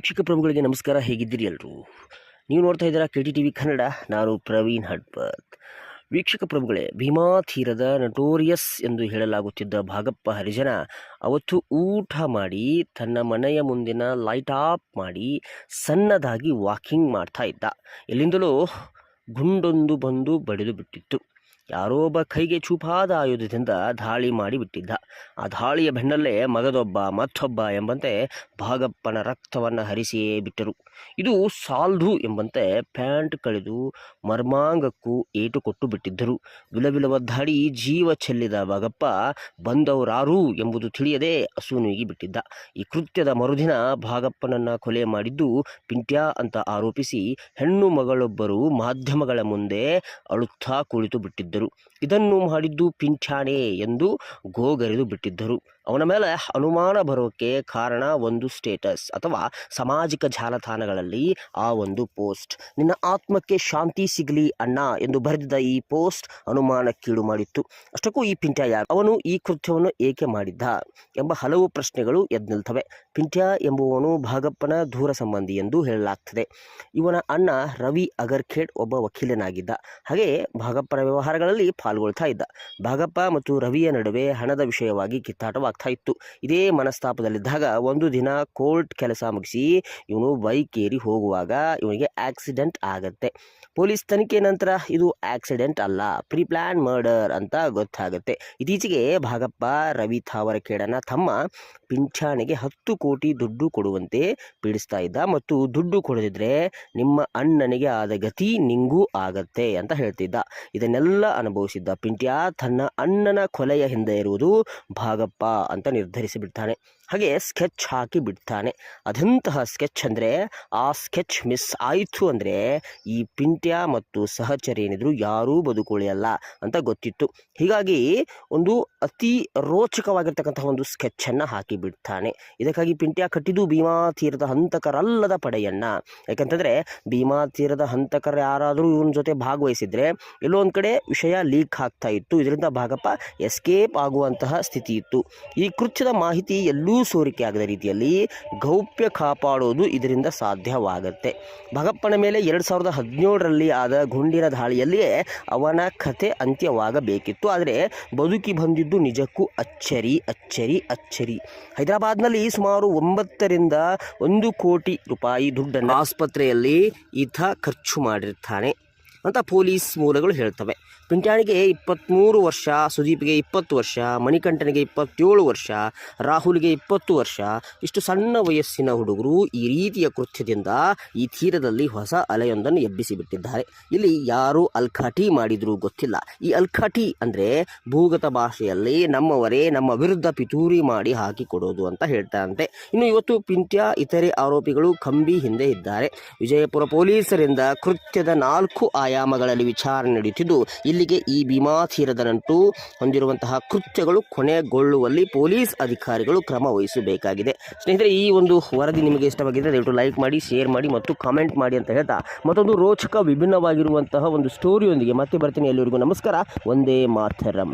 ವೀಕ್ಷಕ ಪ್ರಭುಗಳಿಗೆ ನಮಸ್ಕಾರ. ಹೇಗಿದ್ದೀರಿ ಎಲ್ಲರೂ ನೀವು ನೋಡ್ತಾ ಇದ್ದೀರಾ K T T V Kannada. ನಾನು ಪ್ರವೀಣ್ ಹಡ್ಪತ್ ವೀಕ್ಷಕ ಪ್ರಭುಗಳೇ, ಭೀಮಾ ತೀರದ ನಟೋರಿಯಸ್ ಎಂದು ಹೇಳಲಾಗುತ್ತಿದ್ದ ಭಾಗಪ್ಪ ಹರಿಜನ ಅವತ್ತು ಊಟ ಮಾಡಿ, ತನ್ನ ಮನೆಯ ಮುಂದಿನ ಲೈಟ್ ಆಫ್ ಮಾಡಿ, ಸಣ್ಣದಾಗಿ ವಾಕಿಂಗ್ ಮಾಡ್ತಾ ಇದ್ದ. ಎಲ್ಲಿಂದಲೂ ಗುಂಡೊಂದು ಬಂದು ಬಡಿದು ಬಿಟ್ಟಿತ್ತು. ಯಾರೋ ಒಬ್ಬ ಕೈಗೆ ಚೂಪಾದ ಆಯುಧದಿಂದ ದಾಳಿ ಮಾಡಿ ಬಿಟ್ಟಿದ್ದ ಆ ದಾಳಿಯ ಬೆನ್ನಲ್ಲೇ ಮಗದೊಬ್ಬ ಮತ್ತೊಬ್ಬ ಎಂಬಂತೆ ಭಾಗಪ್ಪನ ರಕ್ತವನ್ನು ಹರಿಸಿಯೇ ಬಿಟ್ಟರು. ಇದು ಸಾಲ್ದು ಎಂಬಂತೆ ಪ್ಯಾಂಟ್ ಕಳೆದು ಮರ್ಮಾಂಗಕ್ಕೂ ಏಟು ಕೊಟ್ಟು ಬಿಟ್ಟಿದ್ದರು. ವಿಲವಿಲವ ದಾಳಿ ಜೀವ ಚೆಲ್ಲಿದ ಭಾಗಪ್ಪ ಬಂದವರಾರು ಎಂಬುದು ತಿಳಿಯದೆ ಅಸೂನುಗಿ ಬಿಟ್ಟಿದ್ದ. ಈ ಕೃತ್ಯದ ಮರುದಿನ ಭಾಗಪ್ಪನನ್ನ ಕೊಲೆ ಮಾಡಿದ್ದು ಪಿಂಟ್ಯ ಅಂತ ಆರೋಪಿಸಿ ಹೆಣ್ಣು ಮಗಳೊಬ್ಬರು ಮಾಧ್ಯಮಗಳ ಮುಂದೆ ಅಳುತ್ತಾ ಕುಳಿತು ಬಿಟ್ಟಿದ್ದರು. ಇದನ್ನು ಮಾಡಿದ್ದು ಪಿಂಚಾಣೆ ಎಂದು ಗೋಗರೆದು ಬಿಟ್ಟಿದ್ದರು. ಅವನ ಮೇಲೆ ಅನುಮಾನ ಬರೋಕ್ಕೆ ಕಾರಣ ಒಂದು ಸ್ಟೇಟಸ್ ಅಥವಾ ಸಾಮಾಜಿಕ ಜಾಲತಾಣಗಳಲ್ಲಿ ಆ ಒಂದು ಪೋಸ್ಟ್. ನಿನ್ನ ಆತ್ಮಕ್ಕೆ ಶಾಂತಿ ಸಿಗಲಿ ಅಣ್ಣ ಎಂದು ಬರೆದಿದ್ದ ಈ ಪೋಸ್ಟ್ ಅನುಮಾನಕ್ಕೀಡು ಮಾಡಿತ್ತು. ಅಷ್ಟಕ್ಕೂ ಈ ಪಿಂಟ್ಯ ಯಾರು? ಅವನು ಈ ಕೃತ್ಯವನ್ನು ಏಕೆ ಮಾಡಿದ್ದ ಎಂಬ ಹಲವು ಪ್ರಶ್ನೆಗಳು ಎದ್ದು ನಿಲ್ತವೆ ಪಿಂಟ್ಯ ಎಂಬುವನು ಭಾಗಪ್ಪನ ದೂರ ಸಂಬಂಧಿ ಎಂದು ಹೇಳಲಾಗ್ತದೆ. ಇವನ ಅಣ್ಣ ರವಿ ಅಗರ್ಖೇಡ್ ಒಬ್ಬ ವಕೀಲನಾಗಿದ್ದ. ಹಾಗೆ ಭಾಗಪ್ಪನ ವ್ಯವಹಾರಗಳಲ್ಲಿ ಪಾಲ್ಗೊಳ್ತಾ ಇದ್ದ. ಭಾಗಪ್ಪ ಮತ್ತು ರವಿಯ ನಡುವೆ ಹಣದ ವಿಷಯವಾಗಿ ಕಿತ್ತಾಟವಾಗ್ತಾ ಇತ್ತು. ಇದೇ ಮನಸ್ತಾಪದಲ್ಲಿದ್ದಾಗ ಒಂದು ದಿನ ಕೋರ್ಟ್ ಕೆಲಸ ಮುಗಿಸಿ ಇವನು ಬೈಕ್ ಏರಿ ಹೋಗುವಾಗ ಇವನಿಗೆ ಆಕ್ಸಿಡೆಂಟ್ ಆಗತ್ತೆ. ಪೊಲೀಸ್ ತನಿಖೆ ನಂತರ ಇದು ಆಕ್ಸಿಡೆಂಟ್ ಅಲ್ಲ ಪ್ರೀ ಪ್ಲಾನ್ ಮರ್ಡರ್ ಅಂತ ಗೊತ್ತಾಗುತ್ತೆ. ಇತ್ತೀಚೆಗೆ ಭಾಗಪ್ಪ, ರವಿ ಥಾವರಖೇಡನ ತಮ್ಮ ಪಿಂಚಾಣಿಗೆ ಹತ್ತು ಕೋಟಿ ದುಡ್ಡು ಕೊಡುವಂತೆ ಪೀಡಿಸ್ತಾ ಇದ್ದ ಮತ್ತು ದುಡ್ಡು ಕೊಡದಿದ್ರೆ ನಿಮ್ಮ ಅಣ್ಣನಿಗೆ ಆದ ಗತಿ ನಿಂಗೂ ಆಗತ್ತೆ ಅಂತ ಹೇಳ್ತಿದ್ದ. ಇದನ್ನೆಲ್ಲ ಅನುಭವಿಸಿದ್ದ ಪಿಂಟ್ಯ ತನ್ನ ಅಣ್ಣನ ಕೊಲೆಯ ಹಿಂದೆ ಇರುವುದು ಭಾಗಪ್ಪ ಅಂತ ನಿರ್ಧರಿಸಿ ಬಿಡ್ತಾನೆ ಹಾಗೆ ಸ್ಕೆಚ್ ಹಾಕಿ ಬಿಡ್ತಾನೆ. ಅದೆಂತಹ ಸ್ಕೆಚ್ ಅಂದರೆ, ಆ ಸ್ಕೆಚ್ ಮಿಸ್ ಆಯಿತು ಅಂದರೆ, ಈ ಪಿಂಟ್ಯ ಮತ್ತು ಸಹಚರಿ ಏನಿದ್ರು ಯಾರೂ ಬದುಕುಳಿಯಲ್ಲ ಅಂತ ಗೊತ್ತಿತ್ತು. ಹೀಗಾಗಿ ಒಂದು ಅತಿ ರೋಚಕವಾಗಿರ್ತಕ್ಕಂತಹ ಒಂದು ಸ್ಕೆಚ್ಚನ್ನು ಹಾಕಿ ಬಿಡ್ತಾನೆ. ಇದಕ್ಕಾಗಿ ಪಿಂಟ್ಯ ಕಟ್ಟಿದ್ದು ಭೀಮಾ ತೀರದ ಹಂತಕರಲ್ಲದ ಪಡೆಯನ್ನು. ಯಾಕಂತಂದರೆ, ಭೀಮಾ ತೀರದ ಹಂತಕರು ಯಾರಾದರೂ ಇವನ ಜೊತೆ ಭಾಗವಹಿಸಿದರೆ, ಎಲ್ಲೋ ಒಂದು ಕಡೆ ವಿಷಯ ಲೀಕ್ ಆಗ್ತಾ ಇತ್ತು. ಇದರಿಂದ ಭಾಗಪ್ಪ ಎಸ್ಕೇಪ್ ಆಗುವಂತಹ ಸ್ಥಿತಿ ಇತ್ತು. ಈ ಕೃತ್ಯದ ಮಾಹಿತಿ ಎಲ್ಲೂ ಸೋರಿಕೆ ಆಗದ ರೀತಿಯಲ್ಲಿ ಗೌಪ್ಯ ಕಾಪಾಡೋದು ಇದರಿಂದ ಸಾಧ್ಯವಾಗುತ್ತೆ. ಭಗಪ್ಪನ ಮೇಲೆ ಎರಡು ಸಾವಿರದ ಹದಿನೇಳರಲ್ಲಿ ಆದ ಗುಂಡಿನ ದಾಳಿಯಲ್ಲಿಯೇ ಅವನ ಕಥೆ ಅಂತ್ಯವಾಗಬೇಕಿತ್ತು. ಆದರೆ ಬದುಕಿ ಬಂದಿದ್ದು ನಿಜಕ್ಕೂ ಅಚ್ಚರಿ ಅಚ್ಚರಿ ಅಚ್ಚರಿ. ಹೈದರಾಬಾದ್ನಲ್ಲಿ ಸುಮಾರು ಒಂಬತ್ತರಿಂದ ಒಂದು ಕೋಟಿ ರೂಪಾಯಿ ದುಡ್ಡನ್ನು ಆಸ್ಪತ್ರೆಯಲ್ಲಿ ಈತ ಖರ್ಚು ಮಾಡಿರ್ತಾನೆ. ಅಂತ ಪೊಲೀಸ್ ಮೂಲಗಳು ಹೇಳ್ತವೆ. ಪಿಂಟ್ಯಾಣಿಗೆ ಇಪ್ಪತ್ತ್ಮೂರು ವರ್ಷ, ಸುದೀಪ್ಗೆ ಇಪ್ಪತ್ತು ವರ್ಷ, ಮಣಿಕಂಠನಿಗೆ ಇಪ್ಪತ್ತೇಳು ವರ್ಷ, ರಾಹುಲ್ಗೆ ಇಪ್ಪತ್ತು ವರ್ಷ, ಇಷ್ಟು ಸಣ್ಣ ವಯಸ್ಸಿನ ಹುಡುಗರು ಈ ರೀತಿಯ ಕೃತ್ಯದಿಂದ ಈ ತೀರದಲ್ಲಿ ಹೊಸ ಅಲೆಯೊಂದನ್ನು ಎಬ್ಬಿಸಿಬಿಟ್ಟಿದ್ದಾರೆ. ಇಲ್ಲಿ ಯಾರು ಅಲ್ಖಾಟಿ ಮಾಡಿದರೂ ಗೊತ್ತಿಲ್ಲ. ಈ ಅಲ್ಖಾಟಿ ಅಂದರೆ ಭೂಗತ ಭಾಷೆಯಲ್ಲಿ ನಮ್ಮವರೇ ನಮ್ಮ ವಿರುದ್ಧ ಪಿತೂರಿ ಮಾಡಿ ಹಾಕಿಕೊಡೋದು ಅಂತ ಹೇಳ್ತಾರಂತೆ. ಇನ್ನು ಇವತ್ತು ಪಿಂಟ್ಯ ಇತರೆ ಆರೋಪಿಗಳು ಕಂಬಿ ಹಿಂದೆ ಇದ್ದಾರೆ. ವಿಜಯಪುರ ಪೊಲೀಸರಿಂದ ಕೃತ್ಯದ ನಾಲ್ಕು ಆಯಾಮಗಳಲ್ಲಿ ವಿಚಾರಣೆ ನಡೆಯುತ್ತಿದ್ದು, ಇಲ್ಲಿಗೆ ಈ ಭೀಮಾ ತೀರದ ನಂಟು ಹೊಂದಿರುವಂತಹ ಕೃತ್ಯಗಳು ಕೊನೆಗೊಳ್ಳುವಲ್ಲಿ ಪೊಲೀಸ್ ಅಧಿಕಾರಿಗಳು ಕ್ರಮ ವಹಿಸಬೇಕಾಗಿದೆ. ಸ್ನೇಹಿತರೆ, ಈ ಒಂದು ವರದಿ ನಿಮಗೆ ಇಷ್ಟವಾಗಿದೆ ದಯವಿಟ್ಟು ಲೈಕ್ ಮಾಡಿ, ಶೇರ್ ಮಾಡಿ ಮತ್ತು ಕಾಮೆಂಟ್ ಮಾಡಿ ಅಂತ ಹೇಳ್ತಾ ಮತ್ತೊಂದು ರೋಚಕ ವಿಭಿನ್ನವಾಗಿರುವಂತಹ ಒಂದು ಸ್ಟೋರಿಯೊಂದಿಗೆ ಮತ್ತೆ ಬರ್ತೀನಿ. ಎಲ್ಲರಿಗೂ ನಮಸ್ಕಾರ. ಒಂದೇ ಮಾತರಂ.